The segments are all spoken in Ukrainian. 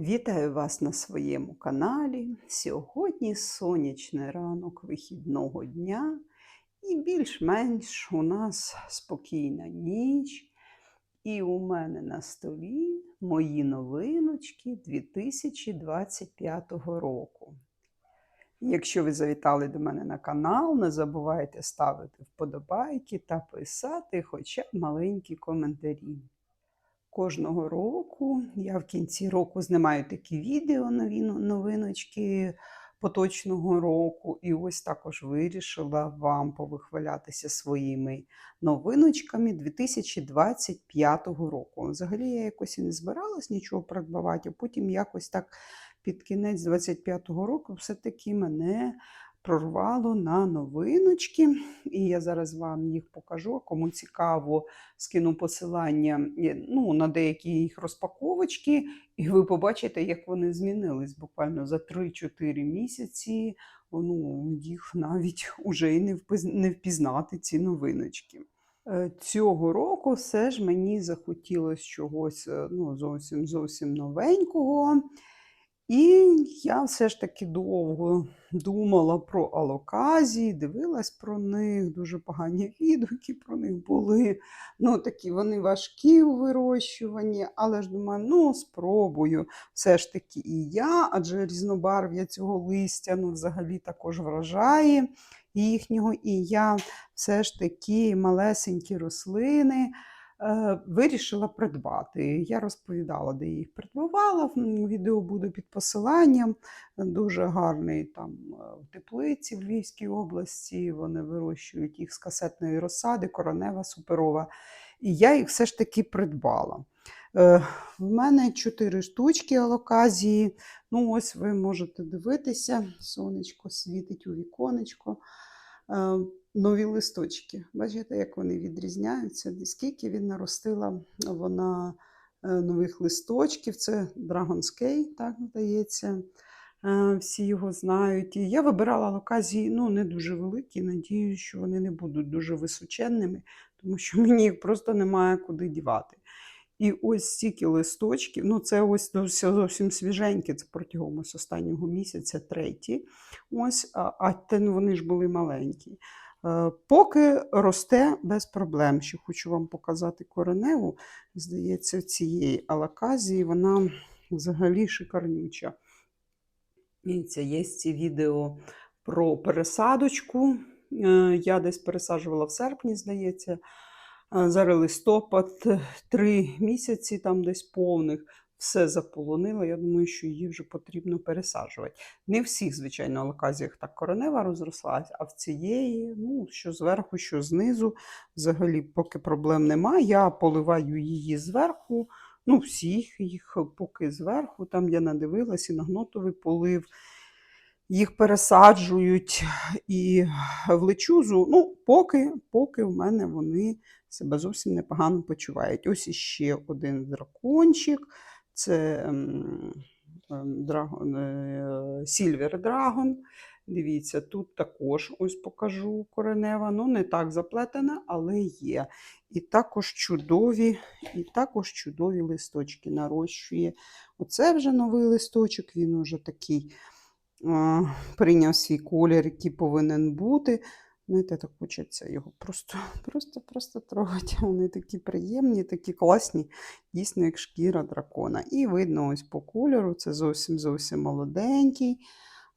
Вітаю вас на своєму каналі. Сьогодні сонячний ранок вихідного дня, і більш-менш у нас спокійна ніч. І у мене на столі мої новиночки 2025 року. Якщо ви завітали до мене на канал, не забувайте ставити вподобайки та писати хоча б маленькі коментарі. Кожного року я в кінці року знімаю такі відео нові новиночки поточного року. І ось також вирішила вам повихвалятися своїми новиночками 2025 року. Взагалі я якось і не збиралась нічого придбавати, а потім якось так під кінець 2025 року все-таки мене прорвало на новиночки. І я зараз вам їх покажу. Кому цікаво, скину посилання ну, на деякі їх розпаковочки, і ви побачите, як вони змінились буквально за 3-4 місяці. Ну, Їх навіть уже і не впізнати ці новиночки. Е, цього року все ж мені захотілося чогось е, ну, зовсім зовсім новенького. І я все ж таки довго думала про алоказії, дивилась про них, дуже погані відгуки про них були. Ну, такі вони важкі у вирощуванні, але ж думаю, ну, спробую все ж таки і я, адже різнобарв'я цього листя ну, взагалі також вражає їхнього. І я все ж таки малесенькі рослини. Е, вирішила придбати. Я розповідала, де їх придбавала. Відео буде під посиланням. Дуже гарний там е, в теплиці в Львівській області. Вони вирощують їх з касетної розсади, коронева, суперова. І я їх все ж таки придбала. Е, в мене чотири штучки алоказії. Ну, ось ви можете дивитися, сонечко світить у віконечко нові листочки. Бачите, як вони відрізняються? Скільки він наростила вона е, нових листочків. Це Dragon's так здається. Е, всі його знають. І я вибирала локазії ну, не дуже великі, надіюсь, що вони не будуть дуже височенними, тому що мені їх просто немає куди дівати. І ось стільки листочків, ну це ось зовсім свіженьке, це протягом ось останнього місяця, треті. Ось, А а вони ж були маленькі. Е, поки росте без проблем. Ще хочу вам показати кореневу. Здається, цієї алаказії вона взагалі шикарнюча. Це є ці відео про пересадочку. Е, я десь пересаджувала в серпні, здається. Е, зараз листопад, три місяці там десь повних все заполонила. Я думаю, що її вже потрібно пересаджувати. Не в всіх, звичайно, алоказіях так коронева розрослась, а в цієї, ну, що зверху, що знизу, взагалі, поки проблем немає, я поливаю її зверху. Ну, всіх їх поки зверху, там я надивилась і на гнотовий полив. Їх пересаджують і в лечузу. Ну, поки поки в мене вони себе зовсім непогано почувають. Ось іще один дракончик. Це ем, ем, Silver Dragon. Дивіться, тут також ось покажу коренева. Ну, не так заплетена, але є. І також чудові і також чудові листочки нарощує. Оце вже новий листочок, він уже такий а, прийняв свій колір, який повинен бути. Знаєте, так хочеться його просто просто, просто трогати. Вони такі приємні, такі класні, дійсно, як шкіра дракона. І видно ось по кольору, це зовсім зовсім молоденький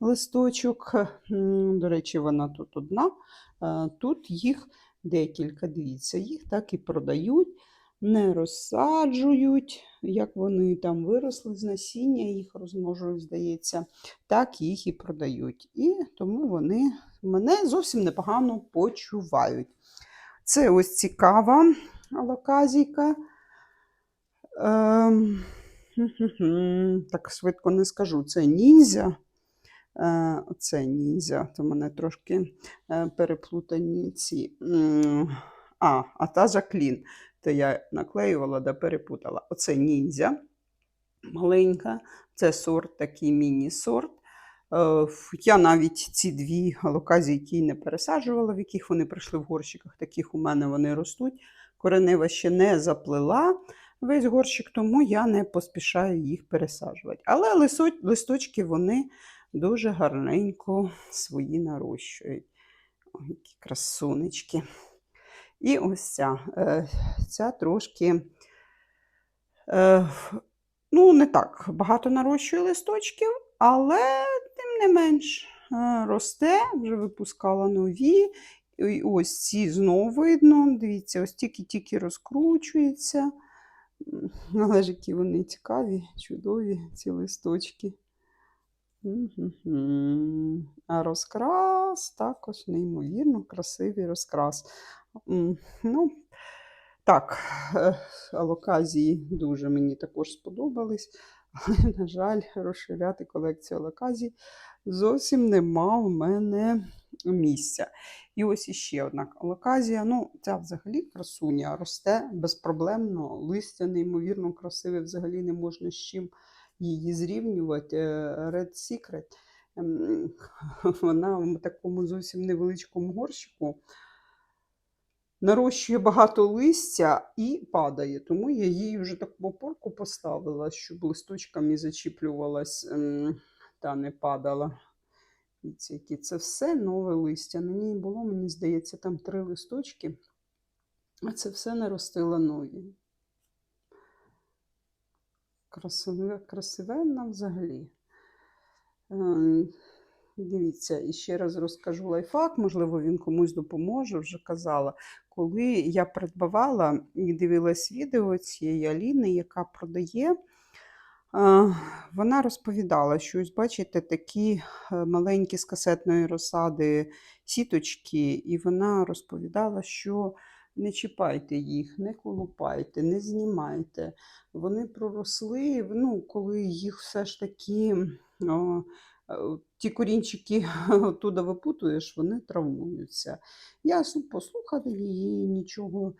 листочок. До речі, вона тут одна. Тут їх декілька, дивіться, їх так і продають, не розсаджують. Як вони там виросли з насіння, їх розмножують, здається, так їх і продають. І тому вони мене зовсім непогано почувають. Це ось цікава алоказійка. Ем, так швидко не скажу. Це ніндзя. Е, це ніндзя, то мене трошки е, переплутані ці. А, а та Жаклін. То я наклеювала да перепутала. Оце ніндзя маленька, це сорт, такий міні-сорт. Е, я навіть ці дві локазії, не пересаджувала, в яких вони прийшли в горщиках, таких у мене вони ростуть. Коренева ще не заплела. весь горщик, тому я не поспішаю їх пересаджувати. Але листочки вони дуже гарненько свої нарощують. Ой, які красунечки. І ось ця, е, ця трошки, е, ну, не так багато нарощує листочків, але не менш росте, вже випускала нові. І ось ці знову видно. Дивіться, ось тільки-тільки розкручується. Але ж які вони цікаві, чудові ці листочки. А розкрас також неймовірно красивий розкрас. Ну, так, е, алоказії дуже мені також сподобались, але, на жаль, розширяти колекцію алоказій зовсім нема в мене місця. І ось іще одна алоказія. Ну, ця взагалі красуня росте безпроблемно, листя неймовірно красиве, взагалі не можна з чим її зрівнювати. Е, Red Secret. ем, Вона в такому зовсім невеличкому горщику нарощує багато листя і падає. Тому я їй вже таку опорку поставила, щоб листочками зачіплювалась ем, та не падала. Які це все нове листя. На ній було, мені здається, там три листочки, а це все наростило нові. Красиве, красивенна взагалі. Ем, Дивіться, і ще раз розкажу лайфхак, можливо, він комусь допоможе, вже казала. Коли я придбавала і дивилась відео цієї Аліни, яка продає, вона розповідала, що ось бачите, такі е, маленькі з касетної розсади сіточки, і вона розповідала, що не чіпайте їх, не колупайте, не знімайте. Вони проросли, ну, коли їх все ж таки. О, е, ті корінчики оттуда випутуєш, вони травмуються. Я послухала її, нічого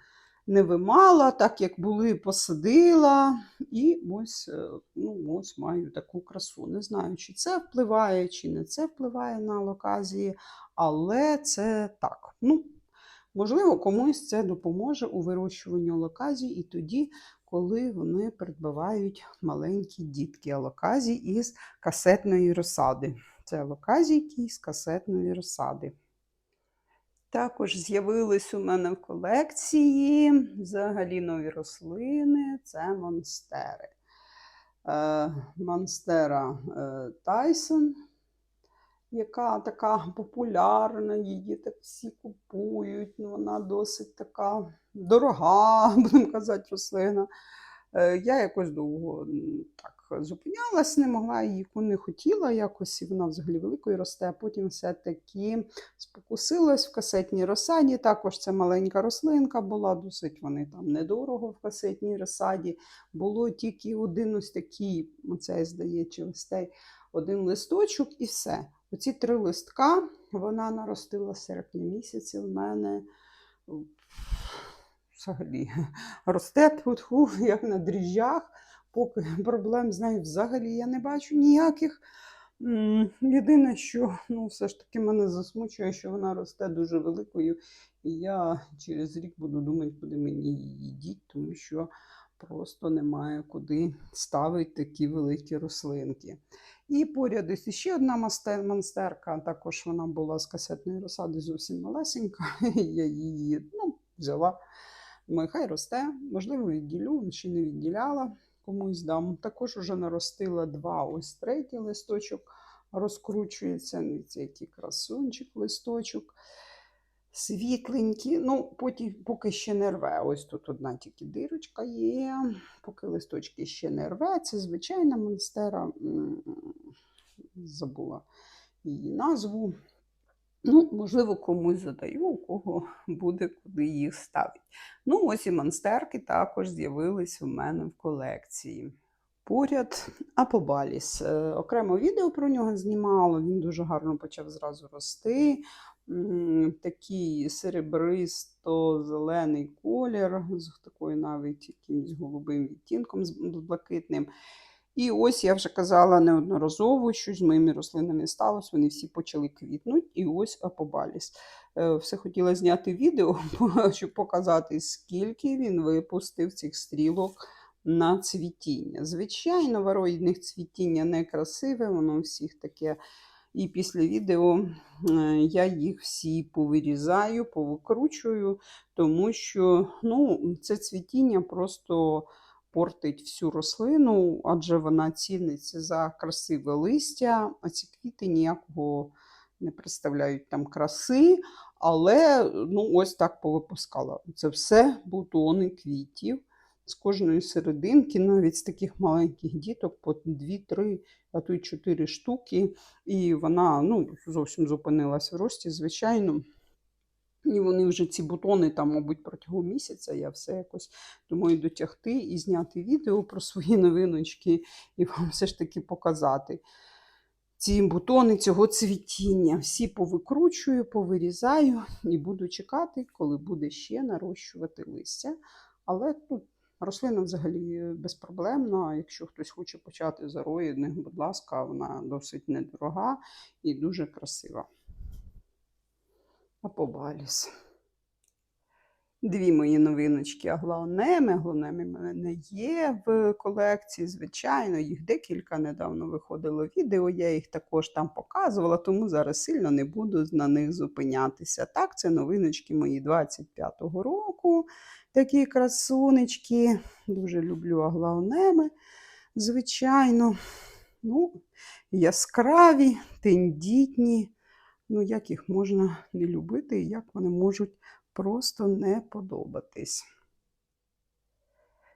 не вимала, так як були, посадила. І ось, е, ну, ось маю таку красу. Не знаю, чи це впливає, чи не це впливає на локазії, але це так. Ну, можливо, комусь це допоможе у вирощуванні локазій і тоді, коли вони придбавають маленькі дітки алоказій із касетної розсади. Це локазійки з касетної розсади. Також з'явились у мене в колекції взагалі нові рослини це монстери. Е, Монстера е, Тайсон, яка така популярна, її так всі купують. Ну, вона досить така дорога, будемо казати, рослина. Е, Я якось довго так зупинялась, не могла її не хотіла якось, і вона взагалі великою росте. а Потім все-таки спокусилась в касетній розсаді. Також це маленька рослинка була, досить вони там недорого в касетній розсаді. Було тільки один ось такий, оцей, здається, ось один листочок і все. Оці три листка вона наростила серпні місяці в мене. Взагалі росте тьфу-тьфу, як на дріжджах. Поки проблем з нею взагалі я не бачу ніяких. Єдине, що ну, все ж таки мене засмучує, що вона росте дуже великою, і я через рік буду думати, куди мені її діть, тому що просто немає куди ставити такі великі рослинки. І поряд ось ще одна монстерка, також вона була з касетної розсади зовсім малесенька. Я її ну, взяла. Думаю, хай росте, можливо, відділю, ще не відділяла, комусь дам. Також вже наростила два, ось третій листочок розкручується. Дивіться, який красунчик листочок. Світленький, ну, потім, поки ще не рве. Ось тут одна тільки дирочка є, поки листочки ще не рве. Це звичайна монстера, забула її назву. Ну, можливо, комусь задаю, у кого буде куди їх ставити. Ну, ось і монстерки також з'явились у мене в колекції. Поряд Апобаліс. Е, Окремо відео про нього знімала, він дуже гарно почав зразу рости. Такий серебристо-зелений колір, з такою навіть якимось голубим відтінком, з блакитним. І ось я вже казала неодноразово, що з моїми рослинами сталося. Вони всі почали квітнути, і ось апобаліс. Е, Все хотіла зняти відео, щоб показати, скільки він випустив цих стрілок на цвітіння. Звичайно, в ароїдних цвітіння не красиве, воно всіх таке. І після відео е, я їх всі повирізаю, повикручую, тому що ну, це цвітіння просто портить всю рослину, адже вона ціниться за красиве листя, а ці квіти ніякого не представляють там краси. Але ну, ось так повипускала. Це все бутони квітів. З кожної серединки, навіть з таких маленьких діток, по 2-3, а то й 4 штуки. І вона ну, зовсім зупинилась в рості, звичайно. І вони вже ці бутони, там, мабуть, протягом місяця я все якось думаю дотягти і зняти відео про свої новиночки, і вам все ж таки показати ці бутони цього цвітіння. Всі повикручую, повирізаю і буду чекати, коли буде ще нарощувати листя. Але тут рослина взагалі безпроблемна. Якщо хтось хоче почати з ароїдних, будь ласка, вона досить недорога і дуже красива. Апобаліс. Дві мої новиночки аглаонеми. Аглаонеми в мене є в колекції, звичайно, їх декілька недавно виходило відео, я їх також там показувала, тому зараз сильно не буду на них зупинятися. Так, це новиночки мої 25-го року. Такі красунечки. Дуже люблю аглаонеми, звичайно. Ну, Яскраві, тендітні. Ну, як їх можна не любити, і як вони можуть просто не подобатись.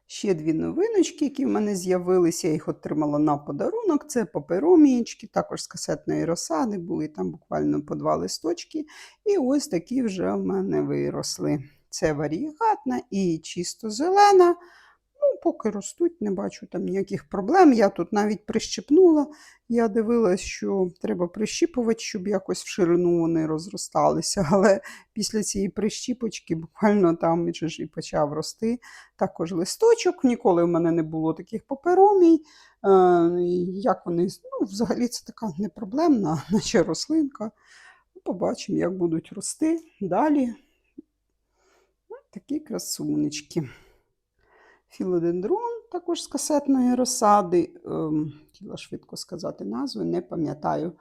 Ще дві новиночки, які в мене з'явилися, я їх отримала на подарунок. Це паперомієчки, також з касетної розсади, були там буквально по два листочки. І ось такі вже в мене виросли. Це варігатна і чисто зелена. Ну, поки ростуть, не бачу там ніяких проблем. Я тут навіть прищепнула. Я дивилася, що треба прищіпувати, щоб якось в ширину вони розросталися. Але після цієї прищіпочки буквально там і почав рости також листочок. Ніколи в мене не було таких паперомій. Е, як вони, ну, Взагалі це така непроблемна, наче рослинка. Побачимо, як будуть рости далі. Такі красунечки. Філодендрон також з касетної розсади. Ем, хотіла швидко сказати назву, не пам'ятаю.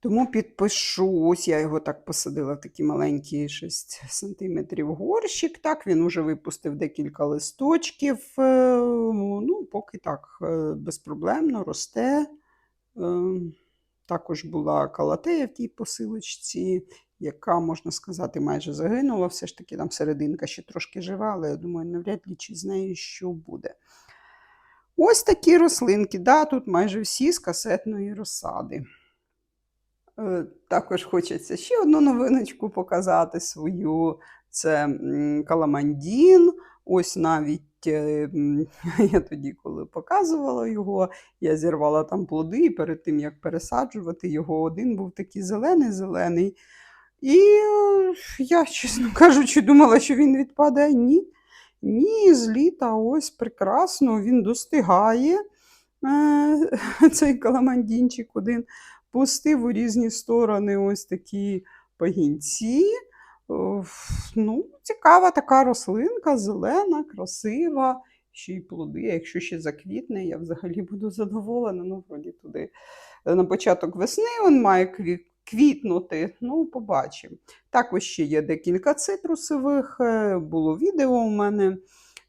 Тому підпишу, ось я його так посадила в такий маленький 6 см горщик. Так, він вже випустив декілька листочків. Е, ну, Поки так е, безпроблемно росте. Ем, також була калатея в тій посилочці, яка, можна сказати, майже загинула. Все ж таки там серединка ще трошки жива, але я думаю, навряд ли чи з нею що буде. Ось такі рослинки. Да, Тут майже всі з касетної розсади. Е, також хочеться ще одну новиночку показати свою. Це каламандін. Ось навіть е, я тоді, коли показувала його, я зірвала там плоди, і перед тим, як пересаджувати його, один був такий зелений-зелений. І е, я, чесно кажучи, думала, що він відпадає. Ні. Ні, з літа ось прекрасно, він достигає. Е, цей каламандінчик один пустив у різні сторони ось такі пагінці. Ну, Цікава така рослинка, зелена, красива, ще й плоди. Якщо ще заквітне, я взагалі буду задоволена. Ну, вроді туди на початок весни він має квітнути. Ну, побачимо. Також ще є декілька цитрусових, е, було відео у мене.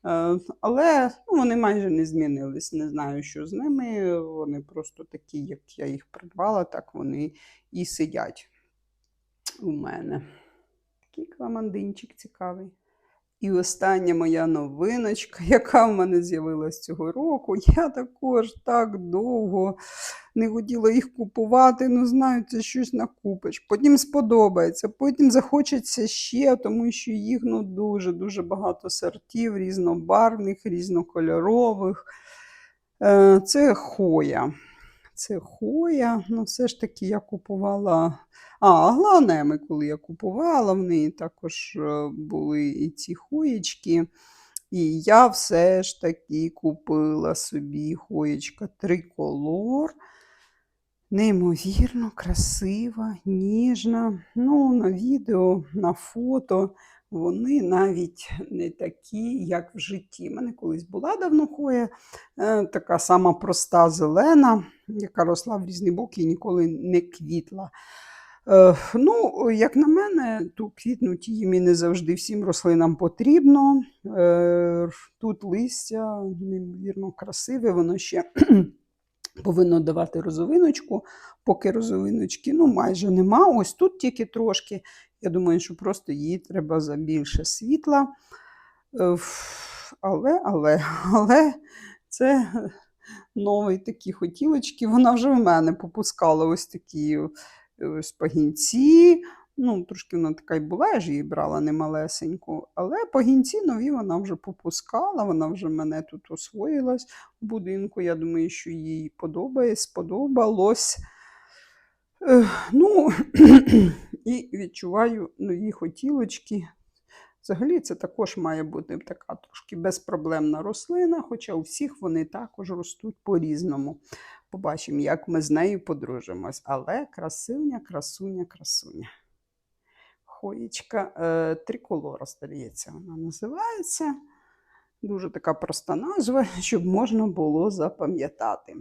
Е, але ну, вони майже не змінились. Не знаю, що з ними. Вони просто такі, як я їх придбала, так вони і сидять у мене. Такий кламандинчик цікавий. І остання моя новиночка, яка в мене з'явилась цього року. Я також так довго не хотіла їх купувати. Ну, знаю, це щось накупиш. Потім сподобається, потім захочеться ще, тому що їх ну, дуже-дуже багато сортів, різнобарвних, різнокольорових. Е, це хоя. Це хоя. Ну, все ж таки я купувала. А, гланеми, коли я купувала, в неї також е, були і ці хоєчки. І я все ж таки купила собі хоєчка триколор. Неймовірно, красива, ніжна. Ну, На відео, на фото вони навіть не такі, як в житті. У мене колись була давно хоя, е, така сама проста зелена, яка росла в різні боки і ніколи не квітла. Е, ну, як на мене, то квітнуть їм не завжди всім рослинам потрібно. Е, тут листя, неймовірно красиве, воно ще повинно давати розовиночку, поки розовиночки ну, майже нема. Ось тут тільки трошки. Я думаю, що просто їй треба за більше світла. Е, Але, але, але це нові такі хотілочки. Вона вже в мене попускала ось такі е, спагінці. Ну, трошки вона така й була, я ж її брала немалесеньку, але пагінці нові вона вже попускала, вона вже мене тут освоїлась в будинку. Я думаю, що їй подобає, сподобалось. Ну, і відчуваю нові хотілочки. Взагалі, це також має бути така трошки безпроблемна рослина, хоча у всіх вони також ростуть по-різному. Побачимо, як ми з нею подружимось. Але красуня, красуня, красуня. Хоєчка е, триколора, здається, вона називається. Дуже така проста назва, щоб можна було запам'ятати.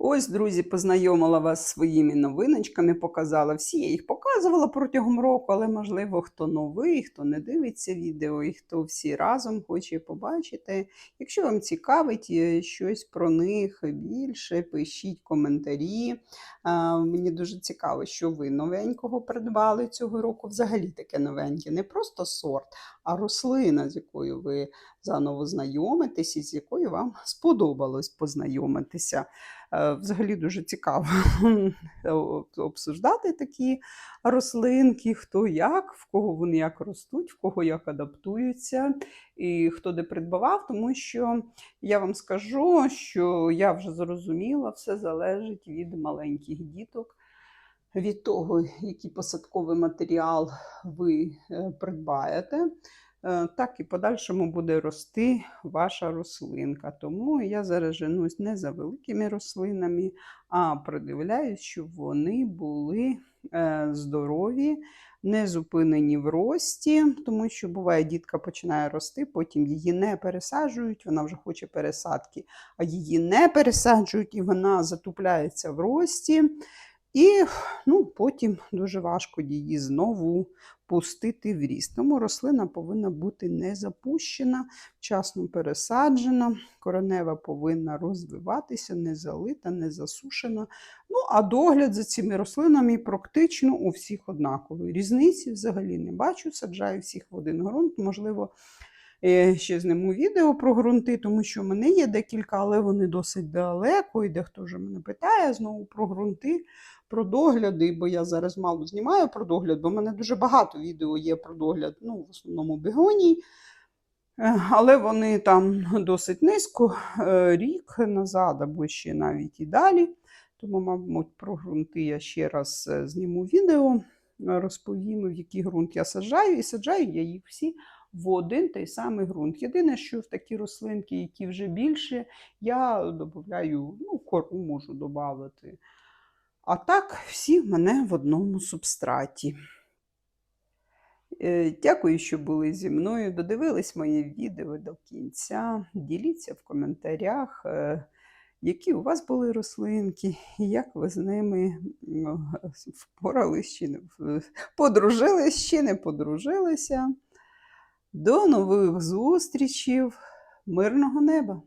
Ось, друзі, познайомила вас зі своїми новиночками, показала всі. Я їх показувала протягом року, але, можливо, хто новий, хто не дивиться відео і хто всі разом хоче побачити. Якщо вам цікавить е, щось про них більше, пишіть коментарі. А, Мені дуже цікаво, що ви новенького придбали цього року. Взагалі таке новеньке, не просто сорт, а рослина, з якою ви заново знайомитесь і з якою вам сподобалось познайомитися. Е, Взагалі дуже цікаво обсуждати такі рослинки, хто як, в кого вони як ростуть, в кого як адаптуються, і хто де придбавав, тому що я вам скажу, що я вже зрозуміла, все залежить від маленьких діток. Від того, який посадковий матеріал ви е, придбаєте, е, так і подальшому буде рости ваша рослинка. Тому я зараз женусь не за великими рослинами, а придивляюсь, щоб вони були е, здорові, не зупинені в рості, тому що буває, дітка починає рости, потім її не пересаджують, вона вже хоче пересадки, а її не пересаджують і вона затупляється в рості. І ну, потім дуже важко її знову пустити в ріст. Тому рослина повинна бути не запущена, вчасно пересаджена, коренева повинна розвиватися, не залита, не засушена. Ну, а догляд за цими рослинами практично у всіх однаковий. Різниці взагалі не бачу, саджаю всіх в один ґрунт. Можливо, ще зніму відео про ґрунти, тому що в мене є декілька, але вони досить далеко. І дехто вже мене питає знову про ґрунти про догляди, бо я зараз мало знімаю про догляд, бо в мене дуже багато відео є про догляд, ну, в основному бігоній. Е, Але вони там досить низько, е, рік назад, або ще навіть і далі. Тому, мабуть, про ґрунти я ще раз е, зніму відео, е, розповім, в який ґрунт я саджаю, і саджаю я їх всі в один той самий ґрунт. Єдине, що в такі рослинки, які вже більше, я додаю, ну, кору можу додати. А так, всі в мене в одному субстраті. Е, Дякую, що були зі мною. Додивились моє відео до кінця. Діліться в коментарях, е, які у вас були рослинки, і як ви з ними впорались чи не подружились чи не подружилися. До нових зустрічів, Мирного неба!